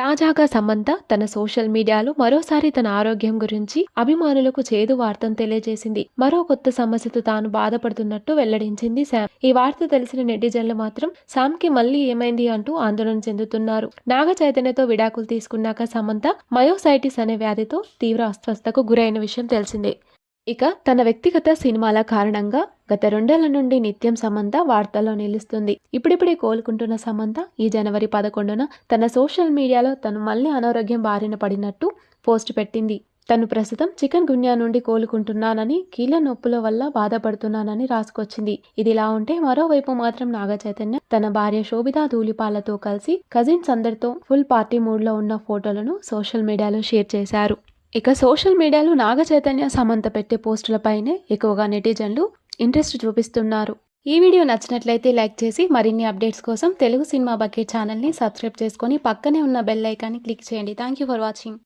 తాజాగా సమంత తన సోషల్ మీడియాలో మరోసారి తన ఆరోగ్యం గురించి అభిమానులకు చేదు వార్తను తెలియజేసింది. మరో కొత్త సమస్యతో తాను బాధపడుతున్నట్టు వెల్లడించింది శామ్. ఈ వార్త తెలిసిన నెటిజన్లు మాత్రం శామ్కి మళ్ళీ ఏమైంది అంటూ ఆందోళన చెందుతున్నారు. నాగ చైతన్యతో విడాకులు తీసుకున్నాక సమంత మయోసైటిస్ అనే వ్యాధితో తీవ్ర అస్వస్థకు గురైన విషయం తెలిసిందే. ఇక తన వ్యక్తిగత సినిమాల కారణంగా గత రెండేళ్ళ నుండి నిత్యం సమంత వార్తల్లో నిలుస్తుంది. ఇప్పుడిప్పుడే కోలుకుంటున్న సమంత ఈ జనవరి పదకొండున తన సోషల్ మీడియాలో తను మళ్ళీ అనారోగ్యం బారిన పడినట్టు పోస్ట్ పెట్టింది. తను ప్రస్తుతం చికెన్ గున్యా నుండి కోలుకుంటున్నానని కీళ్ళ నొప్పుల వల్ల బాధపడుతున్నానని రాసుకొచ్చింది. ఇదిలా ఉంటే మరోవైపు మాత్రం నాగ చైతన్య తన భార్య శోభితా ధూళిపాలతో కలిసి కజిన్స్ అందరితో ఫుల్ పార్టీ మూడ్లో ఉన్న ఫోటోలను సోషల్ మీడియాలో షేర్ చేశారు. ఇక సోషల్ మీడియాలో నాగ చైతన్య సమంత పెట్టే పోస్టులపైనే ఎక్కువగా నెటిజన్లు ఇంట్రెస్ట్ చూపిస్తున్నారు. ఈ వీడియో నచ్చినట్లయితే లైక్ చేసి మరిన్ని అప్డేట్స్ కోసం తెలుగు సినిమా బకెట్ ఛానల్ని సబ్స్క్రైబ్ చేసుకొని పక్కనే ఉన్న బెల్ ఐకాన్ని క్లిక్ చేయండి. Thank you for watching.